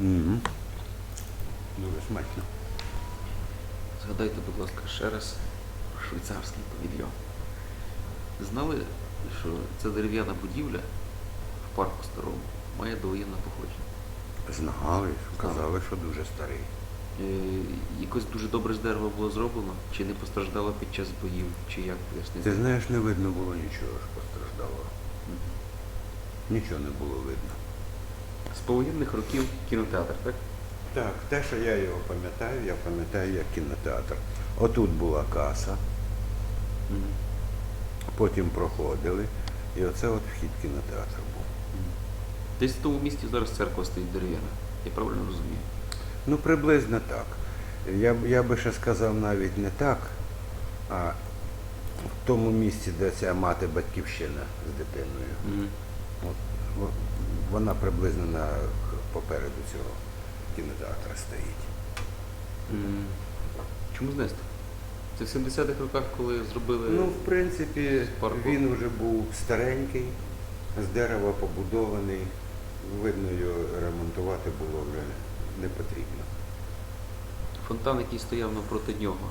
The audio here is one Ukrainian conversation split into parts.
Дуже смачно. Згадайте, будь ласка, ще раз про швейцарський павільйон. Знали, що ця дерев'яна будівля в парку старому має довоєнне походження. Знали, що казали, що дуже старий. Е, якось дуже добре з дерева було зроблено, чи не постраждало під час боїв, чи як не Ти знаєш, не видно було нічого, що постраждало. Нічого не було видно. З повоєнних років кінотеатр, так? Так, те, що я його пам'ятаю, я пам'ятаю як кінотеатр. Отут була каса, потім проходили, і оце от вхід в кінотеатр був. Десь в тому місті зараз церква стоїть дерев'яна. Я правильно розумію? Ну, приблизно так. Я, я би ще сказав навіть не так, а в тому місці, де ця мати батьківщина з дитиною. Вона приблизно на попереду цього кінотеатра стоїть. М. Чому знести? Це в 70-х роках, коли зробили. Ну, в принципі, з парку. він вже був старенький, з дерева побудований. Видно, його ремонтувати було вже не потрібно. Фонтан, який стояв навпроти нього.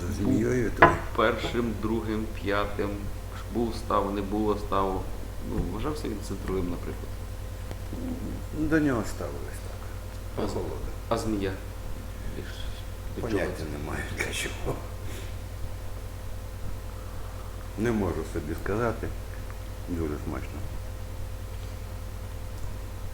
За змією то Першим, другим, п'ятим. Був став, не було ставу. Ну, вважався він центровим, наприклад. до нього ставились так. А А змія? Чого Поняття це? немає для чого. Не можу собі сказати. Дуже смачно.